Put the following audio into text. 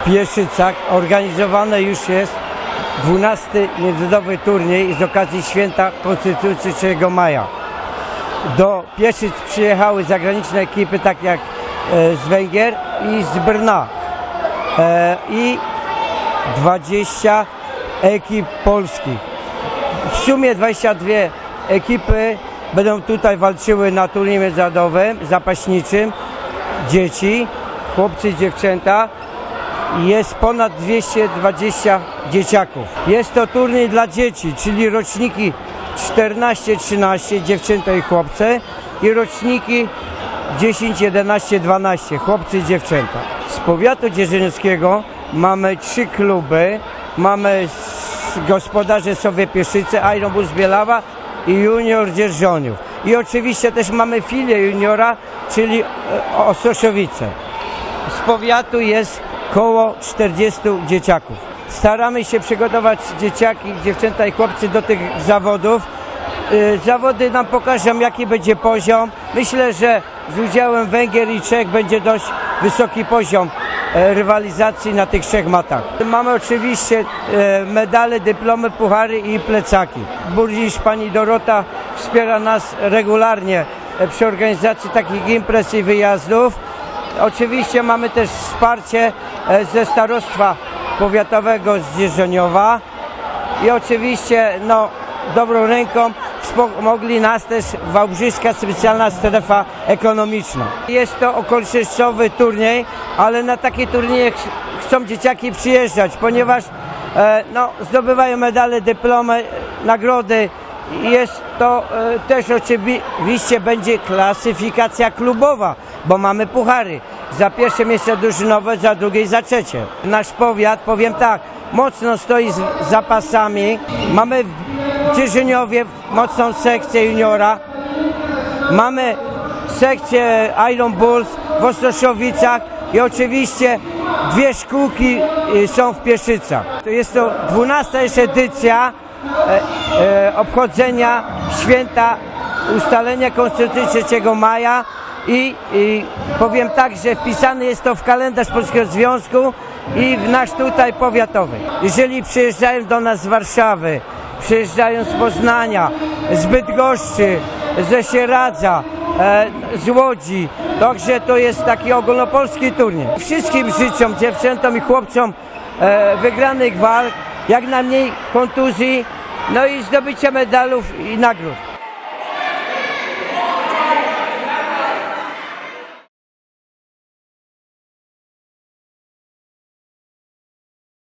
W Pieszycach organizowany już jest 12 międzynarodowy turniej z okazji święta Konstytucji 3 maja. Do Pieszyc przyjechały zagraniczne ekipy, tak jak e, z Węgier i z Brna. E, I 20 ekip polskich. W sumie 22 ekipy będą tutaj walczyły na turnieju międzynarodowym, zapaśniczym. Dzieci, chłopcy i dziewczęta. Jest ponad 220 dzieciaków. Jest to turniej dla dzieci, czyli roczniki 14-13, dziewczęta i chłopcy i roczniki 10, 11, 12, chłopcy i dziewczęta. Z powiatu dzierżyńskiego mamy trzy kluby. Mamy gospodarze Sowie Pieszyce, z Bielawa i Junior Dzierżoniów. I oczywiście też mamy filię juniora, czyli e, Ososzowice. Z powiatu jest koło 40 dzieciaków. Staramy się przygotować dzieciaki, dziewczęta i chłopcy do tych zawodów. Y, Zawody nam pokażą, jaki będzie poziom. Myślę, że z udziałem Węgier i Czech będzie dość wysoki poziom e, rywalizacji na tych trzech matach. Mamy oczywiście e, medale, dyplomy, puchary i plecaki. Burmistrz pani Dorota wspiera nas regularnie e, przy organizacji takich imprez i wyjazdów. Oczywiście mamy też wsparcie ze starostwa powiatowego z Dzierżoniowa i oczywiście no, dobrą ręką wspomogli nas też Wałbrzyska Specjalna Strefa Ekonomiczna. Jest to okolicznościowy turniej, ale na takie turnieje ch- chcą dzieciaki przyjeżdżać, ponieważ e, no, zdobywają medale, dyplomy, e, nagrody. Jest to e, też oczywiście będzie klasyfikacja klubowa, bo mamy puchary. Za pierwsze miejsce drużynowe, za drugie i za trzecie. Nasz powiat, powiem tak, mocno stoi z zapasami. Mamy w Dzierżyniowie mocną sekcję juniora. Mamy sekcję Iron Bulls w Ostroszowicach i oczywiście dwie szkółki y, są w Pieszycach. Jest to 12 już edycja e, e, obchodzenia święta ustalenia Konstytucji 3 maja i, i powiem tak, że wpisany jest to w kalendarz Polskiego Związku i w nasz tutaj powiatowy. Jeżeli przyjeżdżają do nas z Warszawy, przyjeżdżają z Poznania, z Bydgoszczy, ze Sieradza, e, z Łodzi, także to jest taki ogólnopolski turniej. Wszystkim życzą dziewczętom i chłopcom e, wygranych walk, jak najmniej kontuzji, no i zdobycia medalów i nagród.